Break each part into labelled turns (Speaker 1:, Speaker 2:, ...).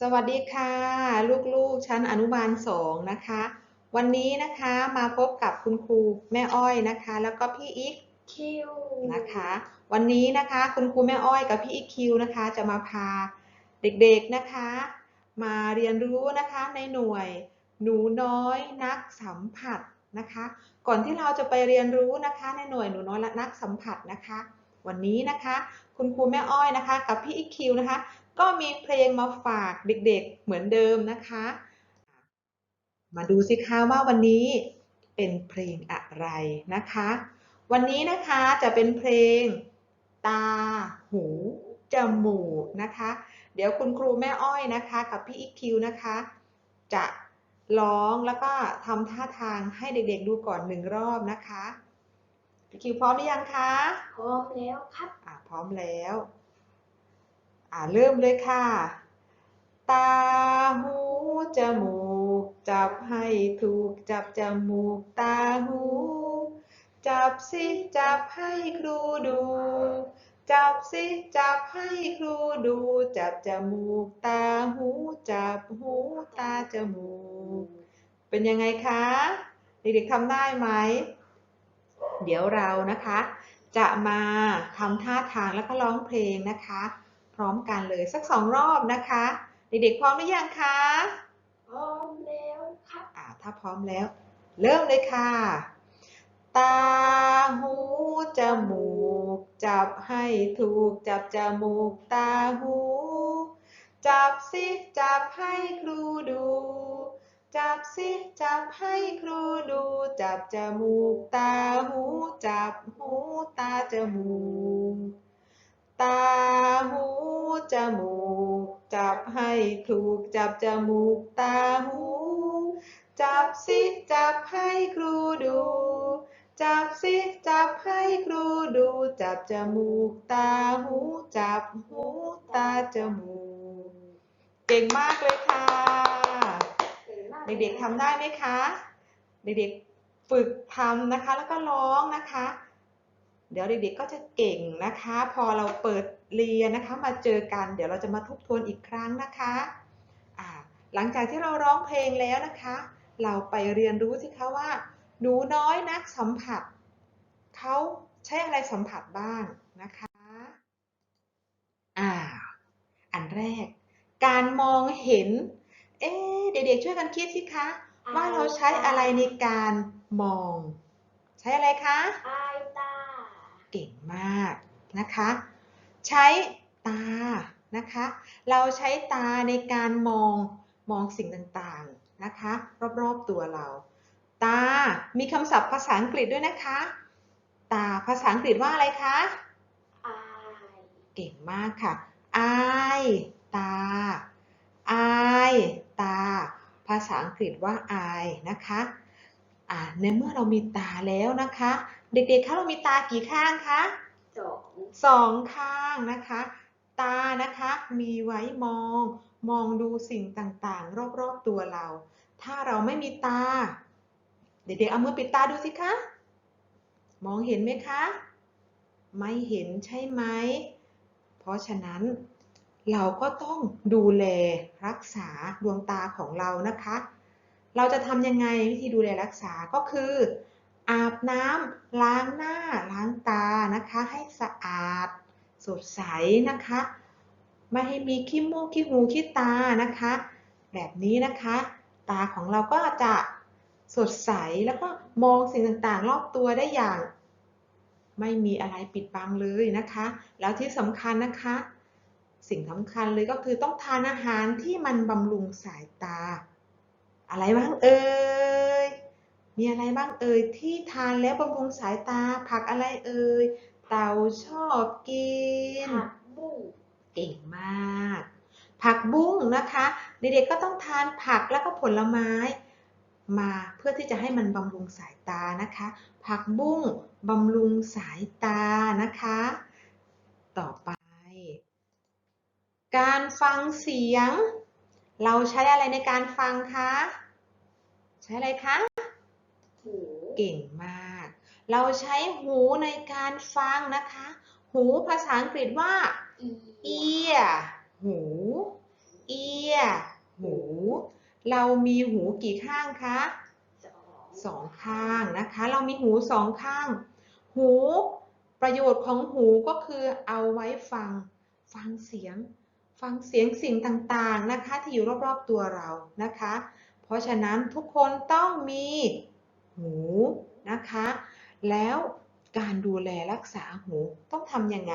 Speaker 1: สวัสดีค่ะ ลูกๆชั้นอนุบาลสองนะคะ วันนี้นะคะมาพบกับคุณครูแม่อ้อยนะคะ แล้วก็พี่อีก
Speaker 2: คิว
Speaker 1: นะคะ วันนี้นะคะคุณครูแม่อ้อยกับพี่อีกคิวนะคะ จะมาพาเด็กๆนะคะ มาเรียนรู้นะคะในหน่วย หนูน้อยนักสัมผัสนะคะ ก่อนที่เราจะไปเรียนรู้นะคะในหน่วยหนูน้อยและนักสัมผัสนะคะ วันนี้นะคะ คุณครูแม่อ้อยนะคะ กับพี่อีกคิวนะคะ ก็มีเพลงมาฝากเด็กๆเหมือนเดิมนะคะ มาดูสิคะว่าวันนี้เป็นเพลงอะไรนะคะ วันนี้นะคะจะเป็นเพลงตา หู จมูกนะคะ เดี๋ยวคุณครูแม่อ้อยนะคะ กับพี่อีคิวนะคะ จะร้องแล้วก็ทำท่าทางให้เด็กๆดูก่อนหนึ่งรอบนะคะพี่คิวพร้อมหรือยังคะ
Speaker 2: พร้อมแล้วครับ
Speaker 1: อะพร้อมแล้ว อ่าเริ่มเลยค่ะ ตาหูจมูก จับให้ถูกจับจมูกตาหู จับสิจับให้ครูดู จับสิจับให้ครูดู จับจมูกตาหู จับหูตาจมูก เป็นยังไงคะเด็กๆทำได้ไหม เดี๋ยวเรานะคะ จะมาทำท่าทางแล้วก็ร้องเพลงนะคะ พร้อมกันเลยสักสองรอบนะคะ เด็กๆพร้อมหรือยังคะ
Speaker 2: พร้อมแล้วครับ
Speaker 1: อ่าถ้าพร้อมแล้ว เริ่มเลยค่ะ ตาหูจมูก จับให้ถูกจับจมูกตาหู จับสิจับให้ครูดู จับสิจับให้ครูดู จับจมูกตาหู จับหูตาจมูก ตาหูจมูก จับให้ถูกจับจมูกตาหู จับสิจับให้ครูดู จับสิจับให้ครูดู จับจมูกตาหู จับหูตาจมูก เก่งมากเลยค่ะ เด็กๆทำได้ไหมคะ เด็กๆฝึกทำนะคะแล้วก็ร้องนะคะ เดี๋ยวเด็กๆก็จะเก่งนะคะ พอเราเปิดเรียนนะคะมาเจอกัน เดี๋ยวเราจะมาทบทวนอีกครั้งนะคะอ่าหลังจากที่เราร้องเพลงแล้วนะคะ เราไปเรียนรู้สิคะว่า หนูน้อยนักสัมผัสเขาใช้อะไรสัมผัสบ้างนะคะอ่าอันแรก การมองเห็น เอ๊ะเด็กๆช่วยกันคิดสิคะว่าเราใช้อะไรในการมอง ใช้อะไรคะ
Speaker 2: อายตา
Speaker 1: เก่งมากนะคะ ใช้ตานะคะ เราใช้ตาในการมองมองสิ่งต่างๆนะคะ รอบๆตัวเรา ตา มีคำศัพท์ภาษาอังกฤษด้วยนะคะ ตาภาษาอังกฤษว่าอะไรคะ
Speaker 2: อาย
Speaker 1: เก่งมากค่ะ eye ตา eye ตา ภาษาอังกฤษว่า eye นะคะ อ่าในเมื่อเรามีตาแล้วนะคะ เด็กๆ คะเรามีตากี่ข้างคะ
Speaker 2: สอง
Speaker 1: สองข้างนะคะ ตานะคะ มีไว้มอง มองดูสิ่งต่างๆ รอบๆตัวเรา ถ้าเราไม่มีตา เด็กๆ เอามือปิดตาดูสิคะ มองเห็นไหมคะ ไม่เห็นใช่ไหม เพราะฉะนั้นเราก็ต้องดูแลรักษาดวงตาของเรานะคะ เราจะทำยังไงวิธีดูแลรักษาก็คือ อาบน้ำล้างหน้าล้างตานะคะ ให้สะอาด สดใสนะคะ ไม่ให้มีขี้มูกขี้หูขี้ตานะคะ แบบนี้นะคะ ตาของเราก็จะสดใสแล้วก็มองสิ่งต่างๆ รอบตัวได้อย่าง ไม่มีอะไรปิดบังเลยนะคะ แล้วที่สำคัญนะคะ สิ่งสำคัญเลยก็คือต้องทานอาหารที่มันบำรุงสายตา อะไรบ้างเอ่ย มีอะไรบ้างเอ่ยที่ทานแล้วบำรุงสายตา ผักอะไรเอ่ย เต่าชอบกิน
Speaker 2: ผักบุ้ง
Speaker 1: เก่งมาก ผักบุ้งนะคะเด็กๆก็ต้องทานผักแล้วก็ผลไม้ มาเพื่อที่จะให้มันบำรุงสายตานะคะ ผักบุ้งบำรุงสายตานะคะ ต่อไป การฟังเสียง เราใช้อะไรในการฟังคะ ใช้อะไรคะ
Speaker 2: หู
Speaker 1: เก่งมาก เราใช้หูในการฟังนะคะ หูภาษาอังกฤษว่า ear หู ear หู เรามีหูกี่ข้างคะ
Speaker 2: สอง
Speaker 1: ข้างนะคะ เรามีหูสองข้าง หูประโยชน์ของหูก็คือเอาไว้ฟัง ฟังเสียง ฟังเสียงสิ่งต่างๆนะคะ ที่อยู่รอบๆตัวเรานะคะ เพราะฉะนั้นทุกคนต้องมี หูนะคะ แล้วการดูแลรักษาหูต้องทำยังไง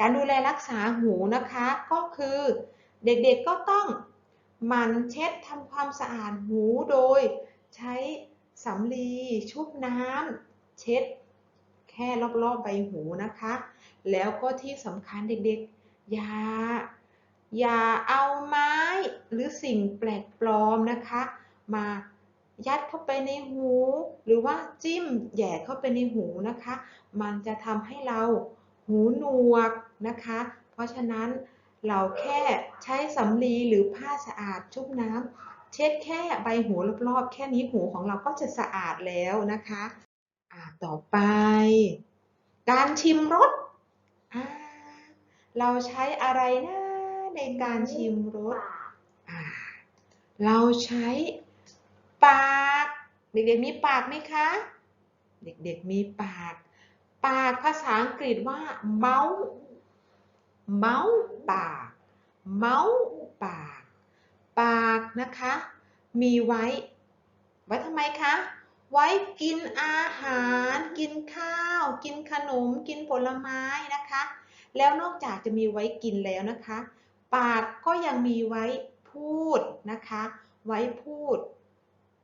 Speaker 1: การดูแลรักษาหูนะคะก็คือเด็กๆก็ต้องหมั่นเช็ดทำความสะอาดหูโดย ใช้สำลีชุบน้ำเช็ด แค่รอบๆใบหูนะคะ แล้วก็ที่สำคัญเด็กๆ อย่า อย่าเอาไม้หรือสิ่งแปลกปลอมนะคะ มา ยัดเข้าไปในหู หรือว่าจิ้มแย่เข้าไปในหูนะคะ มันจะทำให้เราหูหนวกนะคะ เพราะฉะนั้นเราแค่ใช้สำลีหรือผ้าสะอาดชุบน้ำเช็ดแค่ใบหูรอบๆ แค่นี้หูของเราก็จะสะอาดแล้วนะคะอ่าต่อไป การชิมรสเราใช้อะไรนะในการชิมรสเราใช้ ปาก เด็กๆมีปากไหมคะ เด็กๆมีปาก ปากภาษาอังกฤษว่า mouth mouth ปาก mouth ปาก ปากนะคะ มีไว้ ไว้ทำไมคะ ไว้กินอาหาร กินข้าว กินขนม กินผลไม้นะคะ แล้วนอกจากจะมีไว้กินแล้วนะคะ ปากก็ยังมีไว้พูดนะคะ ไว้พูด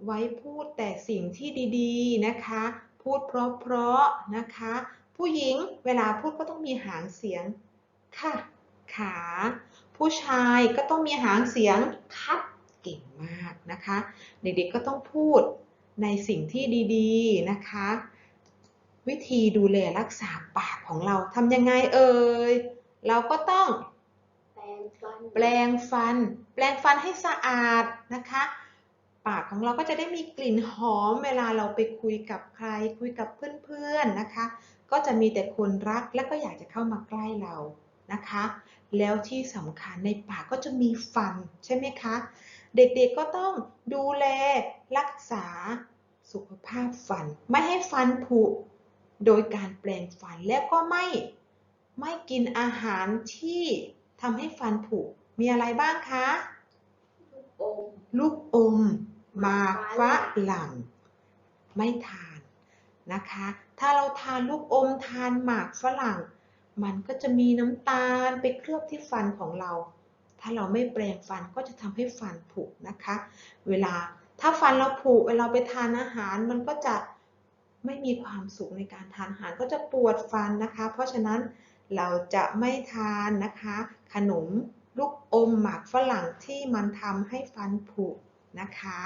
Speaker 1: ไว้พูดแต่สิ่งที่ดีๆนะคะ พูดเพราะๆนะคะ ผู้หญิงเวลาพูดก็ต้องมีหางเสียงค่ะขา ผู้ชายก็ต้องมีหางเสียงคัดเก่งมากนะคะ เด็กๆก็ต้องพูดในสิ่งที่ดีๆนะคะ วิธีดูแลรักษาปากของเราทำยังไงเอ่ยเราก็ต้อง
Speaker 2: แปรงฟัน
Speaker 1: แปรงฟัน แปรงฟันให้สะอาดนะคะ ปากของเราก็จะได้มีกลิ่นหอมเวลาเราไปคุยกับใคร คุยกับเพื่อนๆนะคะ ก็จะมีแต่คนรักและก็อยากจะเข้ามาใกล้เรานะคะ แล้วที่สำคัญในปากก็จะมีฟันใช่ไหมคะ เด็กๆก็ต้องดูแลรักษาสุขภาพฟัน ไม่ให้ฟันผุโดยการแปรงฟันแล้วก็ไม่ไม่กินอาหารที่ทำให้ฟันผุมีอะไรบ้างคะ
Speaker 2: ลูกอม
Speaker 1: ลูกอมห มากฝรั่งไม่ทานนะคะ ถ้าเราทานลูกอมทานหมากฝรั่ง มันก็จะมีน้ำตาลไปเคลือบที่ฟันของเรา ถ้าเราไม่แปรงฟันก็จะทำให้ฟันผุนะคะ เวลาถ้าฟันเราผุเวลาไปทานอาหารมันก็จะไม่มีความสุขในการทานอาหารก็จะปวดฟันนะคะ เพราะฉะนั้นเราจะไม่ทานนะคะ ขนมลูกอมหมากฝรั่งที่มันทำให้ฟันผุ นะคะ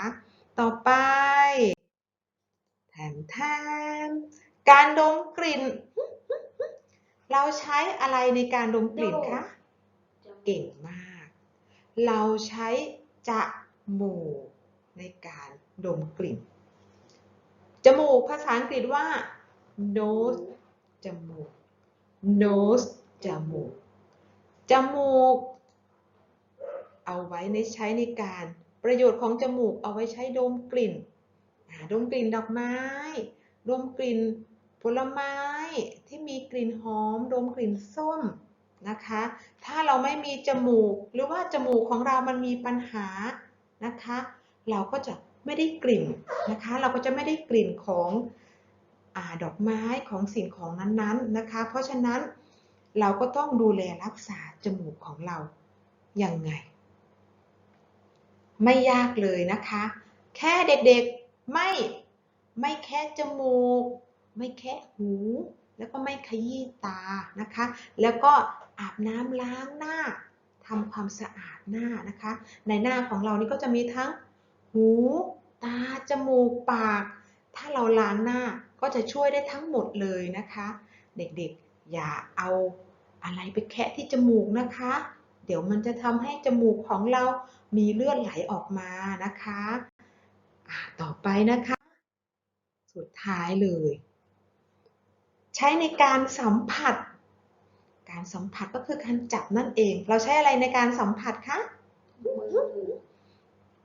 Speaker 1: ต่อไปแถมแถมการดมกลิ่น เราใช้อะไรในการดมกลิ่นคะ
Speaker 2: จมู
Speaker 1: เก่งมาก เราใช้จมูกในการดมกลิ่น จมูกภาษาอังกฤษว่า nose จมูก nose จมูก จมูก เอาไว้ในใช้ในการ ประโยชน์ของจมูกเอาไว้ใช้ดมกลิ่นดมกลิ่นดอกไม้ ดมกลิ่นผลไม้ที่มีกลิ่นหอม ดมกลิ่นส้มนะคะ ถ้าเราไม่มีจมูก หรือว่าจมูกของเรามันมีปัญหานะคะ เราก็จะไม่ได้กลิ่นนะคะ เราก็จะไม่ได้กลิ่นของอดอกไม้ของสิ่งของนั้นๆนะคะ เพราะฉะนั้นเราก็ต้องดูแลรักษาจมูกของเราอยังไง ไม่ยากเลยนะคะ แค่เด็กๆไม่ ไม่แค่จมูก ไม่แค่หู แล้วก็ไม่ขยี้ตานะคะ แล้วก็อาบน้ำล้างหน้าทำความสะอาดหน้านะคะ ในหน้าของเรานี่ก็จะมีทั้งหู ตา จมูก ปาก ถ้าเราล้างหน้าก็จะช่วยได้ทั้งหมดเลยนะคะ เด็กๆ อย่าเอาอะไรไปแคะที่จมูกนะคะ เดี๋ยวมันจะทำให้จมูกของเรามีเลือดไหลออกมานะคะอ่าต่อไปนะคะ สุดท้ายเลย ใช้ในการสัมผัส การสัมผัสก็คือการจับนั่นเอง เราใช้อะไรในการสัมผัสคะ
Speaker 2: มือ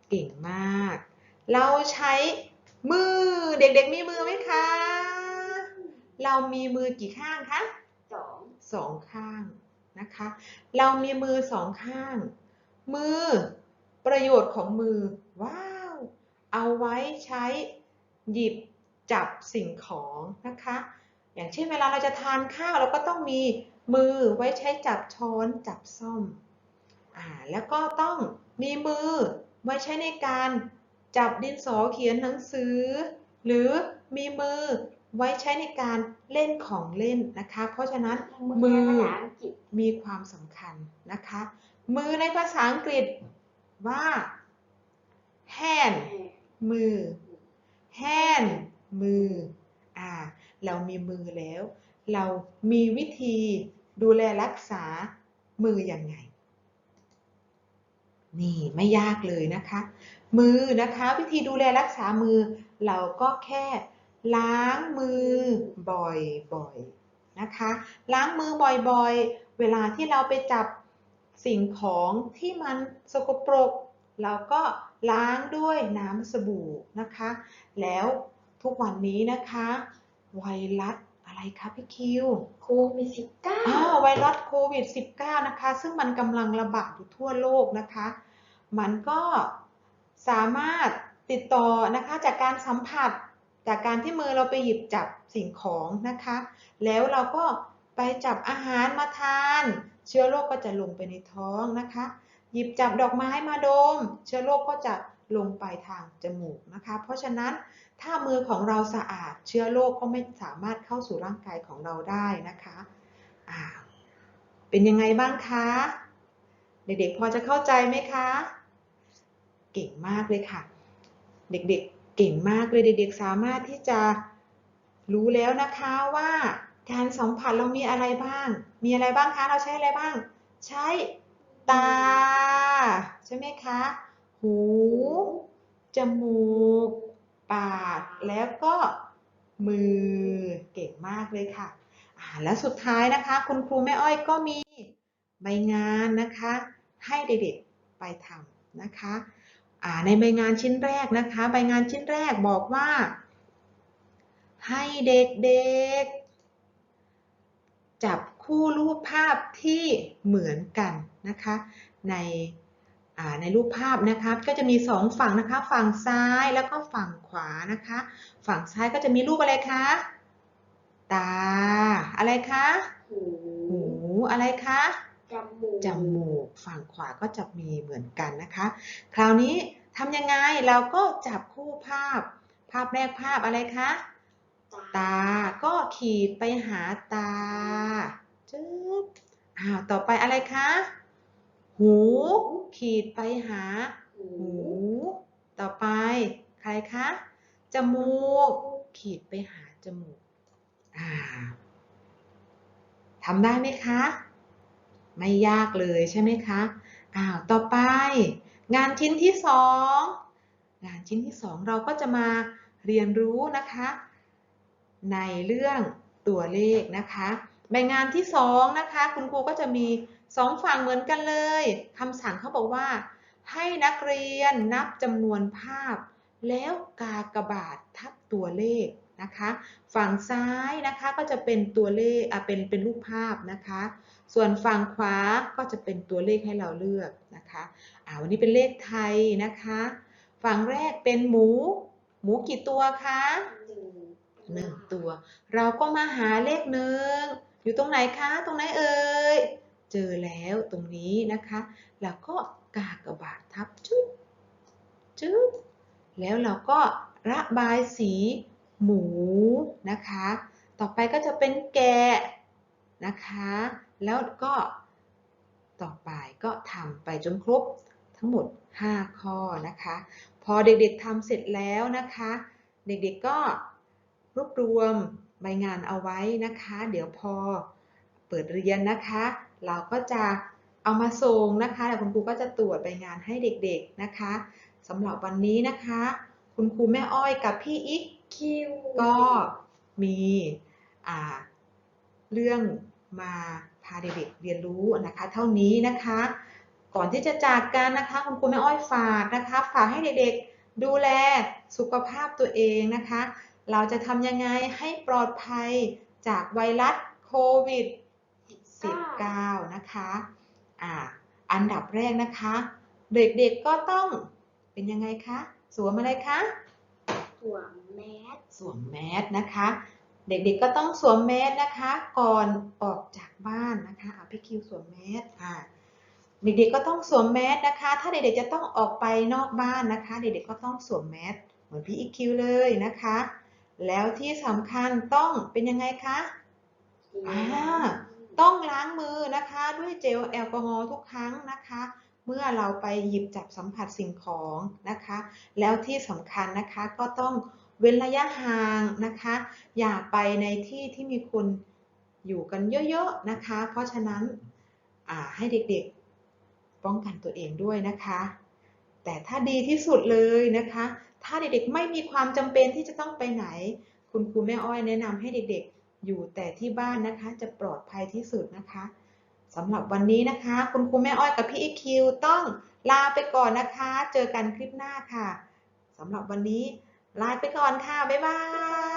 Speaker 1: เก่งมาก เราใช้มือ เด็กๆมีมือไหมคะ เรามีมือกี่ข้างคะ
Speaker 2: สอง
Speaker 1: สองข้าง นะคะ เรามีมือสองข้าง มือ ประโยชน์ของมือ ว้าว เอาไว้ใช้หยิบจับสิ่งของนะคะ อย่างเช่นเวลาเราจะทานข้าวเราก็ต้องมีมือไว้ใช้จับช้อนจับซ่อมอ่าแล้วก็ต้องมีมือไว้ใช้ในการจับดินสอเขียนหนังสือ หรือมีมือ ไว้ใช้ในการเล่นของเล่นนะคะ เพราะฉะนั้นมือ
Speaker 2: ภาษาอังกฤษ
Speaker 1: มีความสำคัญนะคะ มือในภาษาอังกฤษว่า hand มือ hand มืออ่าเรามีมือแล้ว เรามีวิธีดูแลรักษามือยังไง นี่ไม่ยากเลยนะคะ มือนะคะ วิธีดูแลรักษามือ เราก็แค่ ล้างมือบ่อยๆนะคะ ล้างมือบ่อยๆ เวลาที่เราไปจับสิ่งของที่มันสกปรก เราก็ล้างด้วยน้ำสบู่นะคะ แล้วทุกวันนี้นะคะ ไวรัสอะไรคะพี่คิว
Speaker 2: โควิดสิบเก้า
Speaker 1: อ้าวไวรัสโควิด -19 นะคะ ซึ่งมันกำลังระบาดอยู่ทั่วโลกนะคะ มันก็สามารถติดต่อนะคะจากการสัมผัส จากการที่มือเราไปหยิบจับสิ่งของนะคะ แล้วเราก็ไปจับอาหารมาทาน เชื้อโรคก็จะลงไปในท้องนะคะ หยิบจับดอกไม้มาดม เชื้อโรคก็จะลงไปทางจมูกนะคะ เพราะฉะนั้นถ้ามือของเราสะอาดเชื้อโรคก็ไม่สามารถเข้าสู่ร่างกายของเราได้นะคะอ่าเป็นยังไงบ้างคะ เด็กๆพอจะเข้าใจไหมคะ เก่งมากเลยค่ะ เด็กๆ เก่งมากเลยเด็กๆสามารถที่จะรู้แล้วนะคะว่าการสัมผัสเรามีอะไรบ้าง มีอะไรบ้างคะเราใช้อะไรบ้าง ใช้ตา ใช่ไหมคะ หู จมูก ปาก แล้วก็มือเก่งมากเลยค่ะอ่าแล้วสุดท้ายนะคะ คุณครูแม่อ้อยก็มีใบงานนะคะ ให้เด็กๆไปทำนะคะ ในใบงานชิ้นแรกนะคะ ใบงานชิ้นแรกบอกว่า ให้เด็กๆ จับคู่รูปภาพที่เหมือนกันนะคะ ในในรูปภาพนะคะก็จะมีสองฝั่งนะคะ ฝั่งซ้ายแล้วก็ฝั่งขวานะคะ ฝั่งซ้ายก็จะมีรูปอะไรคะตา อะไรคะ
Speaker 2: หู
Speaker 1: อะไรคะ
Speaker 2: จมูก
Speaker 1: จมูกฝั่งขวาก็จะมีเหมือนกันนะคะ คราวนี้ทำยังไงเราก็จับคู่ภาพ ภาพแรกภาพอะไรคะตาก็ขีดไปหาตาจึ๊บอ้าวต่อไปอะไรคะ หู ขีดไปหา
Speaker 2: หู
Speaker 1: หูต่อไป ใครคะ จมูก ขีดไปหาจมูกอ่าทำได้ไหมคะ ไม่ยากเลยใช่ไหมคะอ้าวต่อไป งานชิ้นที่สองงานชิ้นที่สองเราก็จะมาเรียนรู้นะคะ ในเรื่องตัวเลขนะคะใบงานที่สองนะคะ คุณครูก็จะมีสองฝั่งเหมือนกันเลยคำสั่งเขาบอกว่า ให้นักเรียนนับจำนวนภาพ แล้วกากบาททับตัวเลข นะคะ ฝั่งซ้ายนะคะก็จะเป็นตัวเลขอะเป็นเป็นรูปภาพนะคะ ส่วนฝั่งขวาก็จะเป็นตัวเลขให้เราเลือกนะคะอ่าวันนี้เป็นเลขไทยนะคะ ฝั่งแรกเป็นหมู หมูกี่ตัวคะ
Speaker 2: หนึ่ง
Speaker 1: หนึ่งตัว เราก็มาหาเลขหนึ่งอยู่ตรงไหนคะ ตรงไหนเอ่ยเจอแล้วตรงนี้นะคะ แล้วก็กากบาททับจุ๊บจุ๊บแล้วเราก็ระบายสี หมูนะคะ ต่อไปก็จะเป็นแกะนะคะ แล้วก็ต่อไปก็ทำไปจนครบทั้งหมด 5 ข้อนะคะ พอเด็กๆทำเสร็จแล้วนะคะ เด็กๆก็รวบรวมใบงานเอาไว้นะคะ เดี๋ยวพอเปิดเรียนนะคะ เราก็จะเอามาส่งนะคะแล้วคุณครูก็จะตรวจใบงานให้เด็กๆนะคะสำหรับวันนี้นะคะ คุณครูแม่อ้อยกับพี่อิก
Speaker 2: คิว
Speaker 1: ก็มีเรื่องมาพาเด็กๆเรียนรู้นะคะ เท่านี้นะคะ ก่อนที่จะจากกันนะคะคุณครูแม่อ้อยฝากนะคะ ฝากให้เด็กๆดูแลสุขภาพตัวเองนะคะ เราจะทำยังไงให้ปลอดภัยจากไวรัสโควิด 19 นะคะอ่าอันดับแรกนะคะ เด็กๆก็ต้องเป็นยังไงคะ สวมอะไรคะ
Speaker 2: สวมแมส
Speaker 1: สวมแมสนะคะ เด็กๆก็ต้องสวมแมสนะคะ ก่อนออกจากบ้านนะคะอะพี่คิวสวมแมสอ่าเด็กๆก็ต้องสวมแมสนะคะ ถ้าเด็กๆจะต้องออกไปนอกบ้านนะคะ เด็กๆก็ต้องสวมแมสเหมือนพี่อีคิวเลยนะคะ แล้วที่สำคัญต้องเป็นยังไงคะอ่าต้องล้างมือนะคะ ด้วยเจลแอลกอฮอล์ทุกครั้งนะคะ เมื่อเราไปหยิบจับสัมผัสสิ่งของนะคะ แล้วที่สำคัญนะคะก็ต้องเว้นระยะห่างนะคะ อย่าไปในที่ที่มีคนอยู่กันเยอะๆนะคะ เพราะฉะนั้นให้เด็กๆป้องกันตัวเองด้วยนะคะ แต่ถ้าดีที่สุดเลยนะคะ ถ้าเด็กๆไม่มีความจำเป็นที่จะต้องไปไหน คุณครูแม่อ้อยแนะนำให้เด็กๆ อยู่แต่ที่บ้านนะคะ จะปลอดภัยที่สุดนะคะ สำหรับวันนี้นะคะ คุณครูแม่อ้อยกับพี่อีคิวต้องลาไปก่อนนะคะ เจอกันคลิปหน้าค่ะสำหรับวันนี้ลาไปก่อนค่ะ บ๊ายบาย